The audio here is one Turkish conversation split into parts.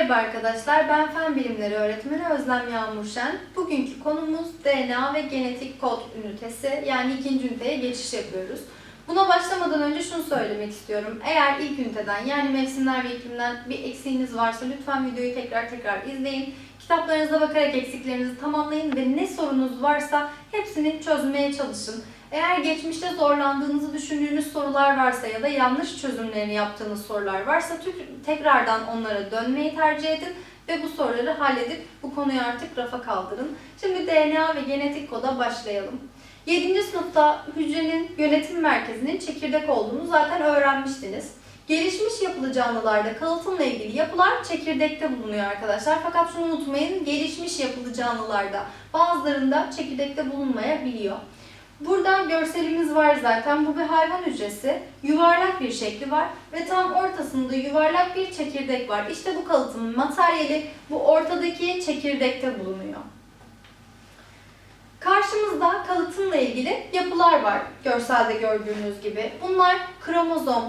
Merhaba arkadaşlar, ben Fen Bilimleri Öğretmeni Özlem Yağmur Şen. Bugünkü konumuz DNA ve genetik kod ünitesi, yani ikinci üniteye geçiş yapıyoruz. Buna başlamadan önce şunu söylemek istiyorum. Eğer ilk üniteden yani mevsimler ve iklimden bir eksiğiniz varsa lütfen videoyu tekrar tekrar izleyin. Kitaplarınıza bakarak eksiklerinizi tamamlayın ve ne sorunuz varsa hepsini çözmeye çalışın. Eğer geçmişte zorlandığınızı düşündüğünüz sorular varsa ya da yanlış çözümlerini yaptığınız sorular varsa tekrardan onlara dönmeyi tercih edin ve bu soruları halledip bu konuyu artık rafa kaldırın. Şimdi DNA ve genetik koda başlayalım. 7. sınıfta hücrenin yönetim merkezinin çekirdek olduğunu zaten öğrenmiştiniz. Gelişmiş yapılı canlılarda kalıtımla ilgili yapılar çekirdekte bulunuyor arkadaşlar. Fakat şunu unutmayın, gelişmiş yapılı canlılarda bazılarında çekirdekte bulunmayabiliyor. Burada görselimiz var zaten. Bu bir hayvan hücresi. Yuvarlak bir şekli var ve tam ortasında yuvarlak bir çekirdek var. İşte bu kalıtımın materyali bu ortadaki çekirdekte bulunuyor. Karşımızda kalıtımla ilgili yapılar var görselde gördüğünüz gibi. Bunlar kromozom,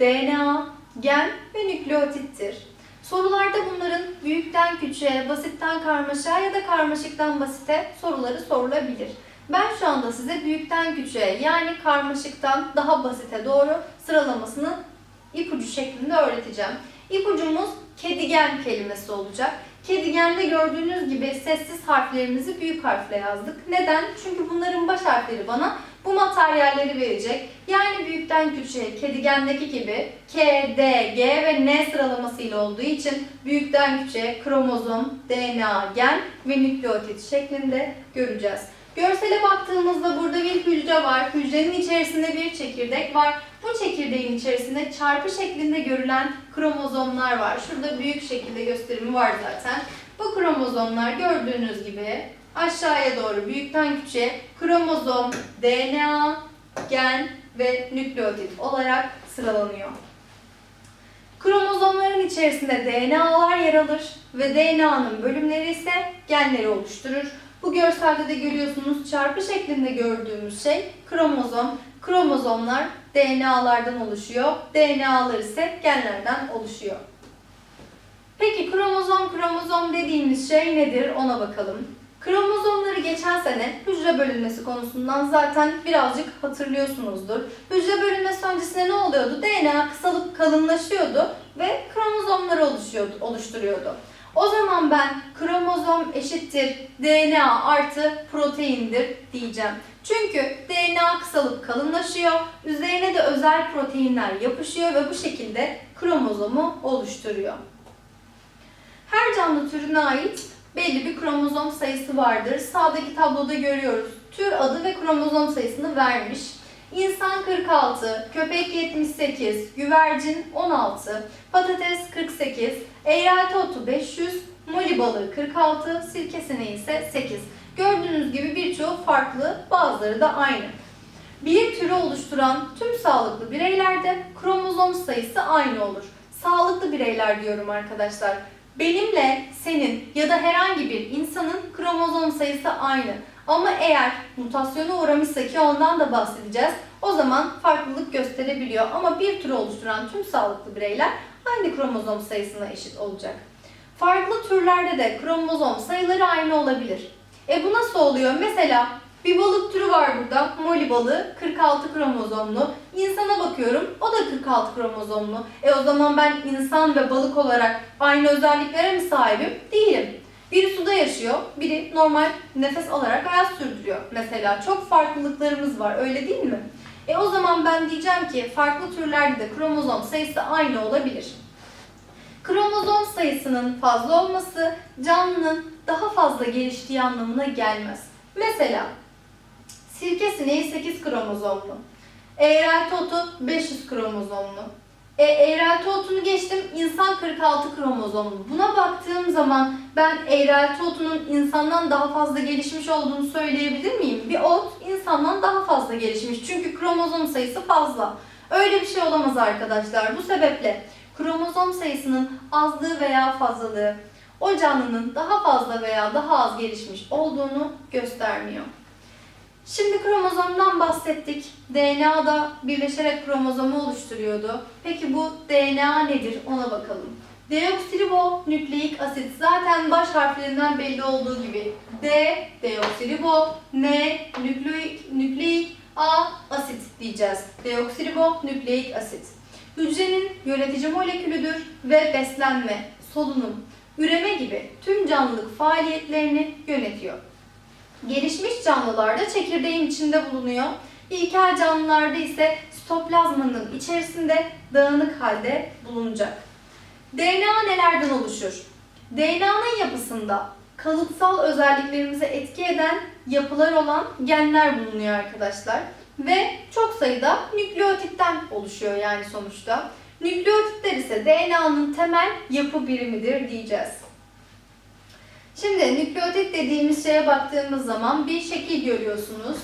DNA, gen ve nükleotittir. Sorularda bunların büyükten küçüğe, basitten karmaşığa ya da karmaşıktan basite soruları sorulabilir. Ben şu anda size büyükten küçüğe yani karmaşıktan daha basite doğru sıralamasını ipucu şeklinde öğreteceğim. İpucumuz kedigen kelimesi olacak. Kedigende gördüğünüz gibi sessiz harflerimizi büyük harfle yazdık. Neden? Çünkü bunların baş harfleri bana bu materyalleri verecek. Yani büyükten küçüğe kedigendeki gibi K, D, G ve N sıralamasıyla olduğu için büyükten küçüğe kromozom, DNA, gen ve nükleotit şeklinde göreceğiz. Görsele baktığımızda burada bir hücre var. Hücrenin içerisinde bir çekirdek var. Bu çekirdeğin içerisinde çarpı şeklinde görülen kromozomlar var. Şurada büyük şekilde gösterimi var zaten. Bu kromozomlar gördüğünüz gibi aşağıya doğru büyükten küçüğe kromozom, DNA, gen ve nükleotit olarak sıralanıyor. Kromozomların içerisinde DNA'lar yer alır ve DNA'nın bölümleri ise genleri oluşturur. Bu görselde de görüyorsunuz çarpı şeklinde gördüğümüz şey kromozom. Kromozomlar DNA'lardan oluşuyor. DNA'lar ise genlerden oluşuyor. Peki kromozom kromozom dediğimiz şey nedir ona bakalım. Kromozomları geçen sene hücre bölünmesi konusundan zaten birazcık hatırlıyorsunuzdur. Hücre bölünmesi öncesinde ne oluyordu? DNA kısalıp kalınlaşıyordu ve kromozomları oluşuyordu, oluşturuyordu. O zaman ben kromozom eşittir DNA artı proteindir diyeceğim. Çünkü DNA kısalıp kalınlaşıyor, üzerine de özel proteinler yapışıyor ve bu şekilde kromozomu oluşturuyor. Her canlı türüne ait belli bir kromozom sayısı vardır. Sağdaki tabloda görüyoruz. Tür adı ve kromozom sayısını vermiş. İnsan 46, köpek 78, güvercin 16, patates 48, eğrelti otu 500, moli balığı 46, sirke ise 8. Gördüğünüz gibi birçoğu farklı, bazıları da aynı. Bir türü oluşturan tüm sağlıklı bireylerde kromozom sayısı aynı olur. Sağlıklı bireyler diyorum arkadaşlar. Benimle senin ya da herhangi bir insanın kromozom sayısı aynı. Ama eğer mutasyona uğramışsa ki ondan da bahsedeceğiz, o zaman farklılık gösterebiliyor. Ama bir türü oluşturan tüm sağlıklı bireyler aynı kromozom sayısına eşit olacak. Farklı türlerde de kromozom sayıları aynı olabilir. E bu nasıl oluyor? Mesela bir balık türü var burada. Moli balığı 46 kromozomlu. İnsana bakıyorum. O da 46 kromozomlu. E o zaman ben insan ve balık olarak aynı özelliklere mi sahibim? Değilim. Biri suda yaşıyor, biri normal nefes alarak hayat sürdürüyor. Mesela çok farklılıklarımız var, öyle değil mi? E o zaman ben diyeceğim ki farklı türlerde de kromozom sayısı aynı olabilir. Kromozom sayısının fazla olması canlının daha fazla geliştiği anlamına gelmez. Mesela sirke sineği 8 kromozomlu. Eğrelti otu 500 kromozomlu. E, eğrelti geçtim insan 46 kromozomlu. Buna baktığım zaman ben eğrelti otunun insandan daha fazla gelişmiş olduğunu söyleyebilir miyim? Bir ot insandan daha fazla gelişmiş. Çünkü kromozom sayısı fazla. Öyle bir şey olamaz arkadaşlar. Bu sebeple kromozom sayısının azlığı veya fazlalığı o canlının daha fazla veya daha az gelişmiş olduğunu göstermiyor. Şimdi kromozomdan bahsettik. DNA da birleşerek kromozomu oluşturuyordu. Peki bu DNA nedir? Ona bakalım. Deoksiribonükleik asit zaten baş harflerinden belli olduğu gibi D deoksiribo, N nükleik, nükleik, A asit diyeceğiz. Deoksiribonükleik asit. Hücrenin yönetici molekülüdür ve beslenme, solunum, üreme gibi tüm canlılık faaliyetlerini yönetiyor. Gelişmiş canlılarda çekirdeğin içinde bulunuyor. İlkel canlılarda ise sitoplazmanın içerisinde dağınık halde bulunacak. DNA nelerden oluşur? DNA'nın yapısında kalıtsal özelliklerimize etki eden yapılar olan genler bulunuyor arkadaşlar. Ve çok sayıda nükleotitten oluşuyor yani sonuçta. Nükleotitler ise DNA'nın temel yapı birimidir diyeceğiz. Şimdi nükleotit dediğimiz şeye baktığımız zaman bir şekil görüyorsunuz.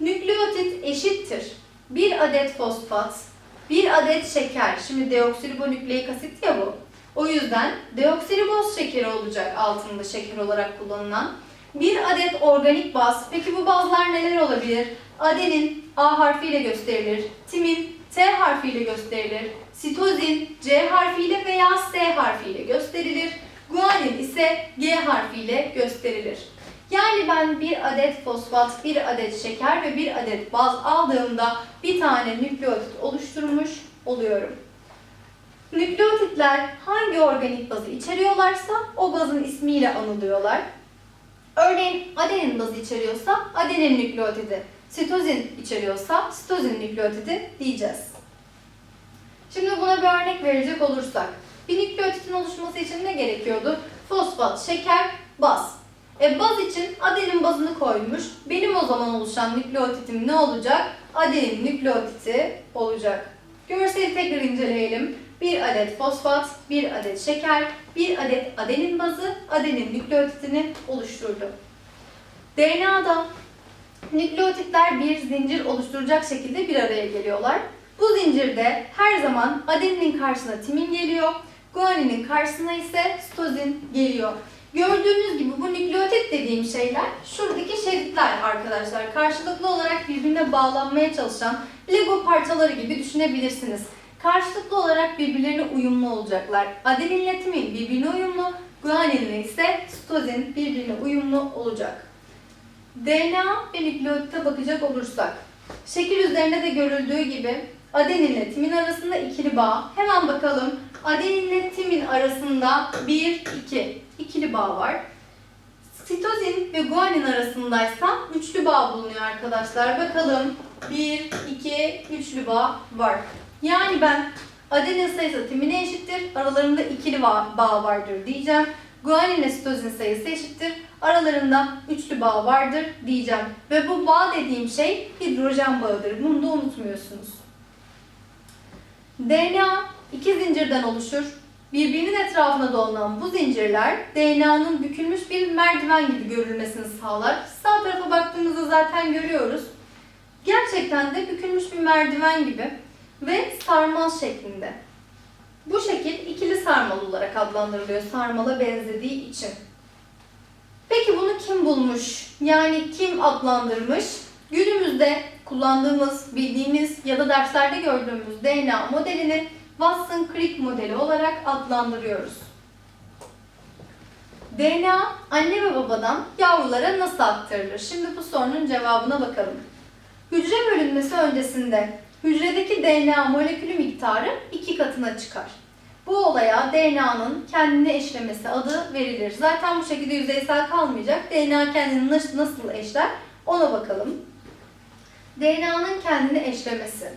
Nükleotit eşittir. Bir adet fosfat, bir adet şeker. Şimdi deoksiribonükleik asit ya bu. O yüzden deoksiriboz şekeri olacak altında şeker olarak kullanılan. Bir adet organik baz. Peki bu bazlar neler olabilir? Adenin A harfiyle gösterilir. Timin T harfiyle gösterilir. Sitozin C harfiyle veya S harfiyle gösterilir. Guanin ise G harfiyle gösterilir. Yani ben bir adet fosfat, bir adet şeker ve bir adet baz aldığımda bir tane nükleotit oluşturmuş oluyorum. Nükleotitler hangi organik bazı içeriyorlarsa o bazın ismiyle anılıyorlar. Örneğin adenin bazı içeriyorsa adenin nükleotidi, sitozin içeriyorsa sitozin nükleotidi diyeceğiz. Şimdi buna bir örnek verecek olursak, bir nükleotitin oluşması için ne gerekiyordu? Fosfat, şeker, baz. E baz için adenin bazını koymuş. Benim o zaman oluşan nükleotitim ne olacak? Adenin nükleotiti olacak. Görseli tekrar inceleyelim. Bir adet fosfat, bir adet şeker, bir adet adenin bazı adenin nükleotitini oluşturdu. DNA'da nükleotitler bir zincir oluşturacak şekilde bir araya geliyorlar. Bu zincirde her zaman adeninin karşısına timin geliyor, guaninin karşısına ise sitozin geliyor. Gördüğünüz gibi bu nükleotit dediğim şeyler şuradaki şeritler arkadaşlar. Karşılıklı olarak birbirine bağlanmaya çalışan Lego parçaları gibi düşünebilirsiniz. Karşılıklı olarak birbirlerine uyumlu olacaklar. Adeninle timin birbirine uyumlu, guaninle ise sitozin birbirine uyumlu olacak. DNA ve nükleotite bakacak olursak, şekil üzerinde de görüldüğü gibi adeninle timin arasında ikili bağ. Hemen bakalım. Adeninle timin arasında 1, 2 ikili bağ var. Sitozin ve guanin arasındaysa üçlü bağ bulunuyor arkadaşlar. Bakalım 1, 2, üçlü bağ var. Yani ben adenin sayısı timine eşittir. Aralarında ikili bağ, bağ vardır diyeceğim. Guanin ile sitozin sayısı eşittir. Aralarında üçlü bağ vardır diyeceğim. Ve bu bağ dediğim şey hidrojen bağıdır. Bunu da unutmuyorsunuz. DNA iki zincirden oluşur. Birbirinin etrafına dolanan bu zincirler DNA'nın bükülmüş bir merdiven gibi görülmesini sağlar. Sağ tarafa baktığımızda zaten görüyoruz. Gerçekten de bükülmüş bir merdiven gibi ve sarmal şeklinde. Bu şekil ikili sarmal olarak adlandırılıyor sarmala benzediği için. Peki bunu kim bulmuş? Yani kim adlandırmış? Günümüzde kullandığımız, bildiğimiz ya da derslerde gördüğümüz DNA modelini Watson-Crick modeli olarak adlandırıyoruz. DNA anne ve babadan yavrulara nasıl aktarılır? Şimdi bu sorunun cevabına bakalım. Hücre bölünmesi öncesinde hücredeki DNA molekülü miktarı iki katına çıkar. Bu olaya DNA'nın kendini eşlemesi adı verilir. Zaten bu şekilde yüzeysel kalmayacak. DNA kendini nasıl eşler ona bakalım. DNA'nın kendini eşlemesi.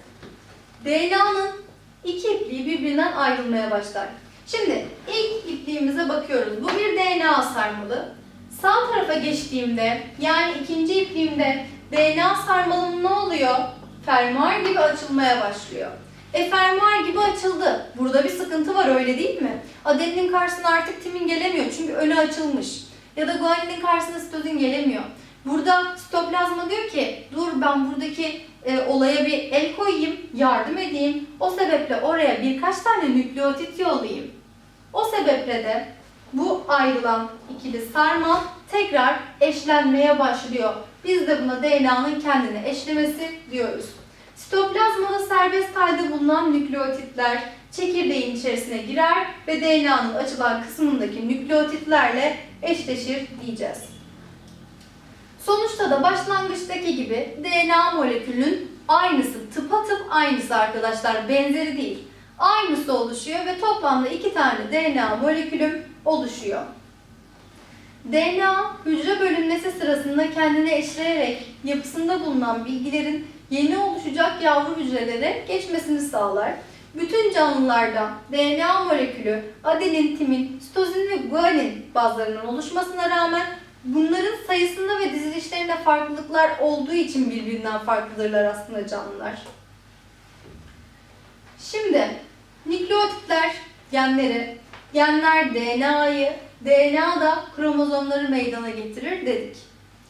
DNA'nın iki ipliği birbirinden ayrılmaya başlar. Şimdi ilk ipliğimize bakıyoruz. Bu bir DNA sarmalı. Sağ tarafa geçtiğimde yani ikinci ipliğimde DNA sarmalım ne oluyor? Fermuar gibi açılmaya başlıyor. E fermuar gibi açıldı. Burada bir sıkıntı var öyle değil mi? Adeninin karşısına artık timin gelemiyor çünkü önü açılmış. Ya da guaninin karşısına sitozin gelemiyor. Burada sitoplazma diyor ki dur ben buradaki e, olaya bir el koyayım, yardım edeyim. O sebeple oraya birkaç tane nükleotit yollayayım. O sebeple de bu ayrılan ikili sarmal tekrar eşlenmeye başlıyor. Biz de buna DNA'nın kendini eşlemesi diyoruz. Sitoplazmada serbest halde bulunan nükleotitler çekirdeğin içerisine girer ve DNA'nın açılan kısmındaki nükleotitlerle eşleşir diyeceğiz. Sonuçta da başlangıçtaki gibi DNA molekülünün aynısı, tıpatıp aynısı arkadaşlar, benzeri değil. Aynısı oluşuyor ve toplamda iki tane DNA molekülüm oluşuyor. DNA, hücre bölünmesi sırasında kendine eşleyerek yapısında bulunan bilgilerin yeni oluşacak yavru hücrelere geçmesini sağlar. Bütün canlılarda DNA molekülü adenin, timin, sitozin ve guanin bazlarının oluşmasına rağmen bunların sayısında ve dizilişlerinde farklılıklar olduğu için birbirinden farklıdırlar aslında canlılar. Şimdi nükleotitler genleri, genler DNA'yı, DNA da kromozomları meydana getirir dedik.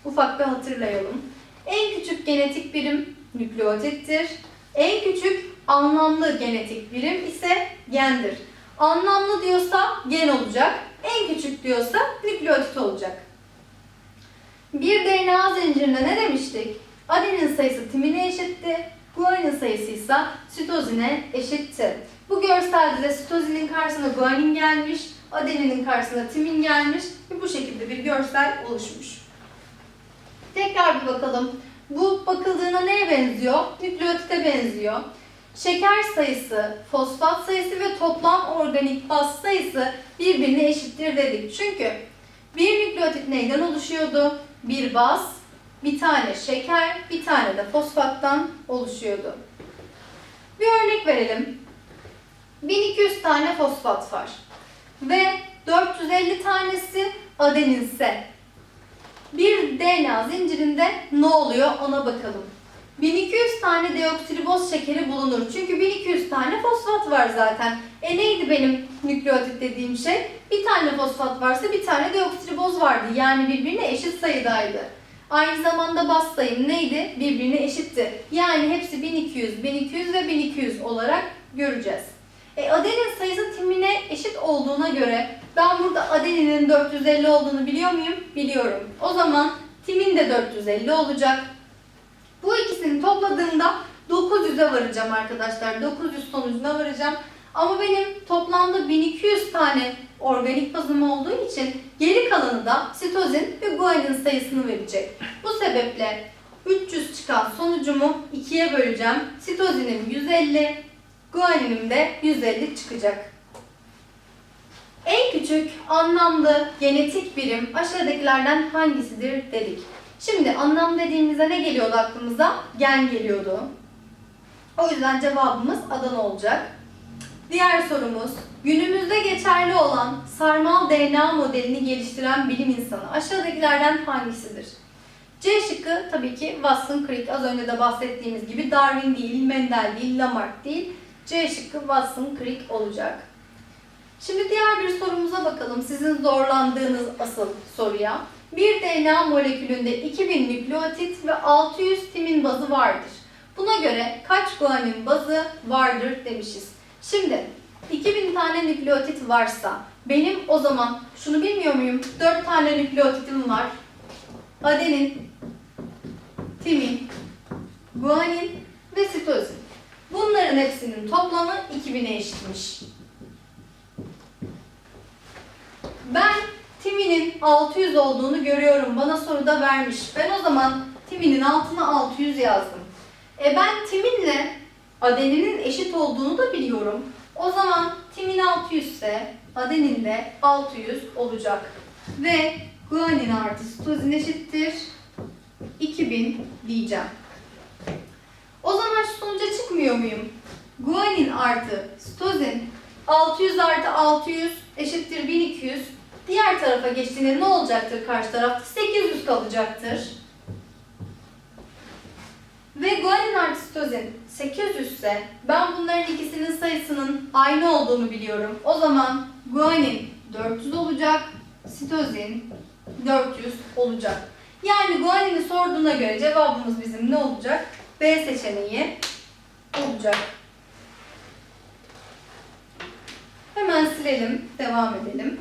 Ufak bir hatırlayalım. En küçük genetik birim nükleotittir. En küçük anlamlı genetik birim ise gendir. Anlamlı diyorsa gen olacak, en küçük diyorsa nükleotit olacak. Bir DNA zincirinde ne demiştik? Adenin sayısı timine eşitti, guanin sayısı ise sitozine eşitti. Bu görselde de sitozinin karşısına guanin gelmiş, adeninin karşısına timin gelmiş ve bu şekilde bir görsel oluşmuş. Tekrar bir bakalım. Bu bakıldığına neye benziyor? Nükleotite benziyor. Şeker sayısı, fosfat sayısı ve toplam organik baz sayısı birbirine eşittir dedik. Çünkü bir nükleotit neyden oluşuyordu? Bir baz, bir tane şeker, bir tane de fosfattan oluşuyordu. Bir örnek verelim. 1200 tane fosfat var ve 450 tanesi adeninse bir DNA zincirinde ne oluyor ona bakalım. 1200 tane deoksiriboz şekeri bulunur. Çünkü 1200 tane fosfat var zaten. E neydi benim nükleotit dediğim şey? Bir tane fosfat varsa bir tane deoksiriboz vardı. Yani birbirine eşit sayıdaydı. Aynı zamanda baz sayım neydi? Birbirine eşitti. Yani hepsi 1200, 1200 ve 1200 olarak göreceğiz. E, adenin sayısı timine eşit olduğuna göre ben burada adeninin 450 olduğunu biliyor muyum? Biliyorum. O zaman timin de 450 olacak. Bu ikisini topladığımda 900'e varacağım arkadaşlar. 900 sonucuna varacağım. Ama benim toplamda 1200 tane organik bazım olduğu için geri kalanı da sitozin ve guanin sayısını verecek. Bu sebeple 300 çıkan sonucumu 2'ye böleceğim. Sitozinim 150, guaninim de 150 çıkacak. En küçük anlamlı genetik birim aşağıdakilerden hangisidir dedik. Şimdi anlam dediğimizde ne geliyordu aklımıza? Gen geliyordu. O yüzden cevabımız Adana olacak. Diğer sorumuz, günümüzde geçerli olan sarmal DNA modelini geliştiren bilim insanı aşağıdakilerden hangisidir? C şıkkı tabii ki Watson Crick. Az önce de bahsettiğimiz gibi Darwin değil, Mendel değil, Lamarck değil. C şıkkı Watson Crick olacak. Şimdi diğer bir sorumuza bakalım. Sizin zorlandığınız asıl soruya. Bir DNA molekülünde 2000 nükleotit ve 600 timin bazı vardır. Buna göre kaç guanin bazı vardır demişiz. Şimdi 2000 tane nükleotit varsa benim o zaman şunu bilmiyor muyum? 4 tane nükleotitim var. Adenin, timin, guanin ve sitozin. Bunların hepsinin toplamı 2000'e eşitmiş. Ben timinin 600 olduğunu görüyorum. Bana soruda vermiş. Ben o zaman timinin altına 600 yazdım. E ben timinle adeninin eşit olduğunu da biliyorum. O zaman timin 600 ise adenin de 600 olacak. Ve guanin artı sitozin eşittir 2000 diyeceğim. O zaman şu sonuca çıkmıyor muyum? Guanin artı sitozin 600 artı 600 eşittir 1200. Diğer tarafa geçtiğinde ne olacaktır karşı tarafta? 800 kalacaktır. Ve guanin artı sitozin 800 ise ben bunların ikisinin sayısının aynı olduğunu biliyorum. O zaman guanin 400 olacak, sitozin 400 olacak. Yani guanini sorduğuna göre cevabımız bizim ne olacak? B seçeneği olacak. Hemen silelim, devam edelim.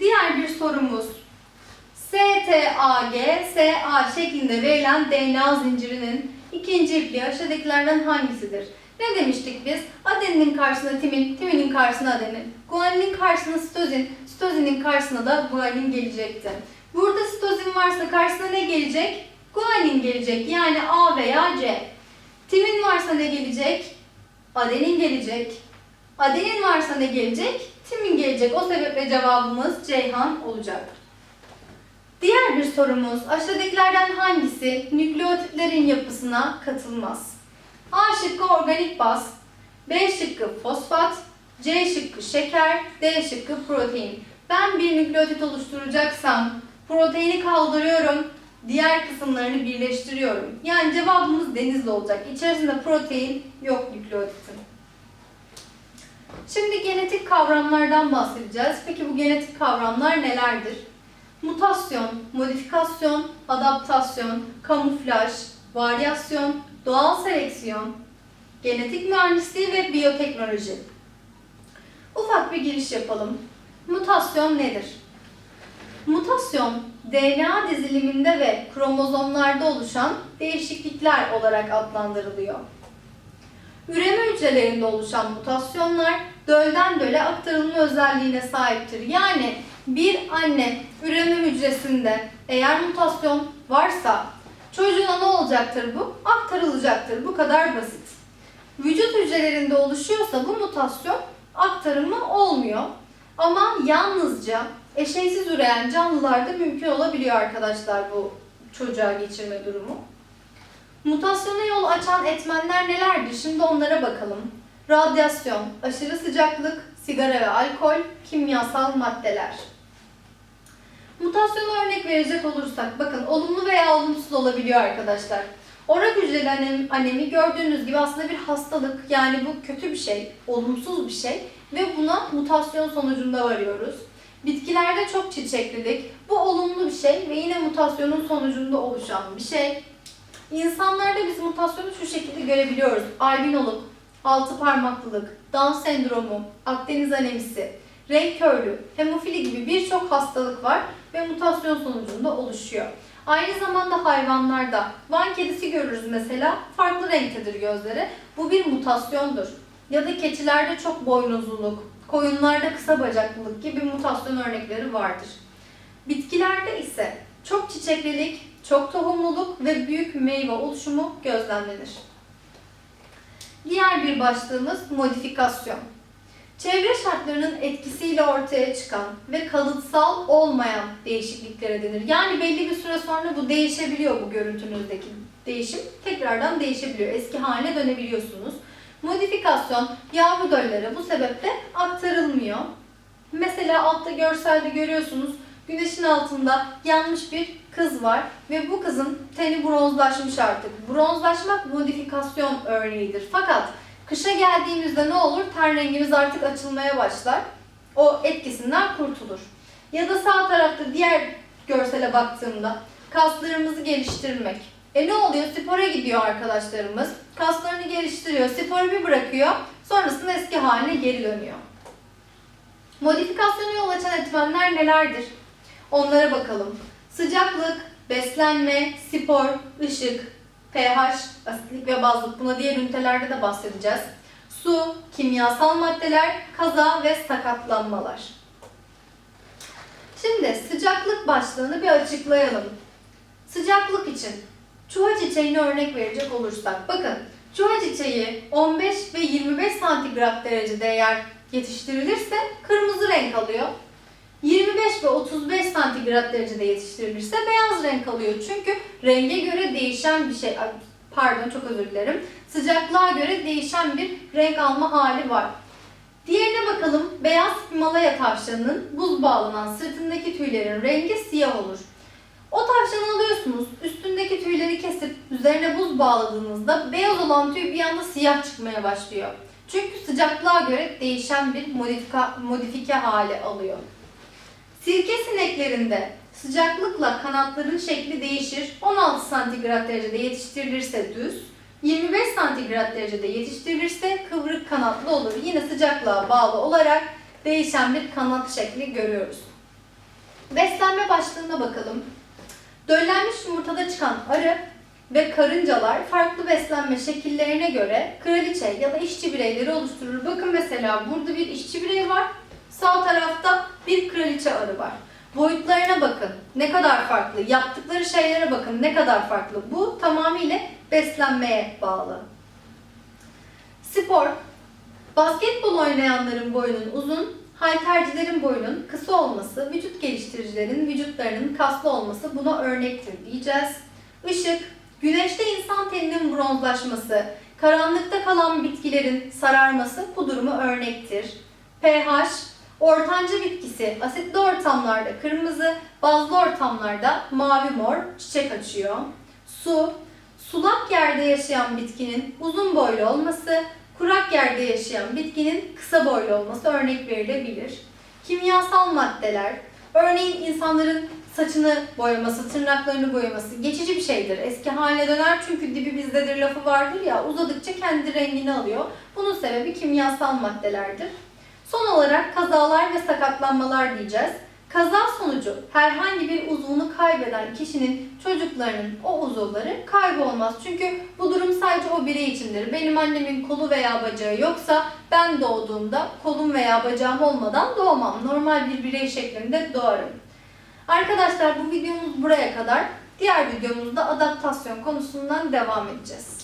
Diğer bir sorumuz. STAG, SA şeklinde verilen DNA zincirinin ikinci ipliği aşağıdakilerden hangisidir? Ne demiştik biz? Adeninin karşısına timin, timinin karşısına adenin. Guaninin karşısına sitozin, sitozinin karşısına da guanin gelecekti. Burada sitozin varsa karşısına ne gelecek? Guanin gelecek. Yani A veya C. Timin varsa ne gelecek? Adenin gelecek. Adenin varsa ne gelecek? Timin gelecek. O sebeple cevabımız Ceyhan olacak. Diğer bir sorumuz. Aşağıdakilerden hangisi nükleotitlerin yapısına katılmaz? A şıkkı organik baz, B şıkkı fosfat, C şıkkı şeker, D şıkkı protein. Ben bir nükleotit oluşturacaksam proteini kaldırıyorum, diğer kısımlarını birleştiriyorum. Yani cevabımız denizli olacak. İçerisinde protein yok nükleotitin. Şimdi genetik kavramlardan bahsedeceğiz. Peki bu genetik kavramlar nelerdir? Mutasyon, modifikasyon, adaptasyon, kamuflaj, varyasyon, doğal seleksiyon, genetik mühendisliği ve biyoteknoloji. Ufak bir giriş yapalım. Mutasyon nedir? Mutasyon, DNA diziliminde ve kromozomlarda oluşan değişiklikler olarak adlandırılıyor. Üreme hücrelerinde oluşan mutasyonlar dölden döle aktarılma özelliğine sahiptir. Yani bir anne üreme hücresinde eğer mutasyon varsa çocuğuna ne olacaktır bu? Aktarılacaktır. Bu kadar basit. Vücut hücrelerinde oluşuyorsa bu mutasyon aktarımı olmuyor. Ama yalnızca eşeysiz üreyen canlılarda mümkün olabiliyor arkadaşlar bu çocuğa geçirme durumu. Mutasyona yol açan etmenler nelerdir? Şimdi onlara bakalım. Radyasyon, aşırı sıcaklık, sigara ve alkol, kimyasal maddeler. Mutasyona örnek verecek olursak, bakın olumlu veya olumsuz olabiliyor arkadaşlar. Orak hücreli anem- anemi gördüğünüz gibi aslında bir hastalık, yani bu kötü bir şey, olumsuz bir şey ve buna mutasyon sonucunda varıyoruz. Bitkilerde çok çiçeklilik, bu olumlu bir şey ve yine mutasyonun sonucunda oluşan bir şey. İnsanlarda biz mutasyonu şu şekilde görebiliyoruz. Albinoluk, altı parmaklılık, Down sendromu, Akdeniz anemisi, renk körlüğü, hemofili gibi birçok hastalık var ve mutasyon sonucunda oluşuyor. Aynı zamanda hayvanlarda Van kedisi görürüz mesela farklı renktedir gözleri. Bu bir mutasyondur. Ya da keçilerde çok boynuzluluk, koyunlarda kısa bacaklılık gibi mutasyon örnekleri vardır. Bitkilerde ise çok çiçeklilik, çok tohumluluk ve büyük meyve oluşumu gözlemlenir. Diğer bir başlığımız modifikasyon. Çevre şartlarının etkisiyle ortaya çıkan ve kalıtsal olmayan değişikliklere denir. Yani belli bir süre sonra bu değişebiliyor bu görüntünüzdeki değişim. Tekrardan değişebiliyor. Eski haline dönebiliyorsunuz. Modifikasyon yavru döllere bu sebeple aktarılmıyor. Mesela altta görselde görüyorsunuz güneşin altında yanmış bir kız var ve bu kızın teni bronzlaşmış artık. Bronzlaşmak modifikasyon örneğidir. Fakat kışa geldiğimizde ne olur? Ten rengimiz artık açılmaya başlar. O etkisinden kurtulur. Ya da sağ tarafta diğer görsele baktığımda kaslarımızı geliştirmek. E ne oluyor? Spora gidiyor arkadaşlarımız. Kaslarını geliştiriyor. Sporu bir bırakıyor. Sonrasında eski haline geri dönüyor. Modifikasyona yol açan etmenler nelerdir? Onlara bakalım. Sıcaklık, beslenme, spor, ışık, pH, asitlik ve bazlık. Buna diğer ünitelerde de bahsedeceğiz. Su, kimyasal maddeler, kaza ve sakatlanmalar. Şimdi sıcaklık başlığını bir açıklayalım. Sıcaklık için çuha çiçeğini örnek verecek olursak. Bakın çuha çiçeği 15 ve 25 santigrat derecede eğer yetiştirilirse kırmızı renk alıyor. 25 ve 35 santigrat derecede yetiştirilirse beyaz renk alıyor. Çünkü renge göre değişen bir şey, pardon çok özür dilerim, sıcaklığa göre değişen bir renk alma hali var. Diğerine bakalım, beyaz Himalaya tavşanının buz bağlanan sırtındaki tüylerin rengi siyah olur. O tavşanı alıyorsunuz, üstündeki tüyleri kesip üzerine buz bağladığınızda beyaz olan tüy bir anda siyah çıkmaya başlıyor. Çünkü sıcaklığa göre değişen bir modifika, modifike hali alıyor. Sirke sineklerinde sıcaklıkla kanatların şekli değişir. 16 santigrat derecede yetiştirilirse düz, 25 santigrat derecede yetiştirilirse kıvrık kanatlı olur. Yine sıcaklığa bağlı olarak değişen bir kanat şekli görüyoruz. Beslenme başlığına bakalım. Döllenmiş yumurtada çıkan arı ve karıncalar farklı beslenme şekillerine göre kraliçe ya da işçi bireyleri oluşturur. Bakın mesela burada bir işçi birey var. Sağ tarafta bir kraliçe arı var. Boyutlarına bakın. Ne kadar farklı. Yaptıkları şeylere bakın. Ne kadar farklı. Bu tamamıyla beslenmeye bağlı. Spor. Basketbol oynayanların boyunun uzun, haltercilerin boyunun kısa olması, vücut geliştiricilerin vücutlarının kaslı olması buna örnektir diyeceğiz. Işık, güneşte insan teninin bronzlaşması, karanlıkta kalan bitkilerin sararması bu durumu örnektir. pH, ortanca bitkisi asitli ortamlarda kırmızı, bazlı ortamlarda mavi mor çiçek açıyor. Su, sulak yerde yaşayan bitkinin uzun boylu olması, kurak yerde yaşayan bitkinin kısa boylu olması örnek verilebilir. Kimyasal maddeler, örneğin insanların saçını boyaması, tırnaklarını boyaması geçici bir şeydir. Eski haline döner çünkü dibi bizdedir lafı vardır ya uzadıkça kendi rengini alıyor. Bunun sebebi kimyasal maddelerdir. Son olarak kazalar ve sakatlanmalar diyeceğiz. Kaza sonucu herhangi bir uzvunu kaybeden kişinin çocuklarının o uzuvları kaybolmaz. Çünkü bu durum sadece o birey içindir. Benim annemin kolu veya bacağı yoksa ben doğduğumda kolum veya bacağım olmadan doğmam. Normal bir birey şeklinde doğarım. Arkadaşlar bu videomuz buraya kadar. Diğer videomuzda adaptasyon konusundan devam edeceğiz.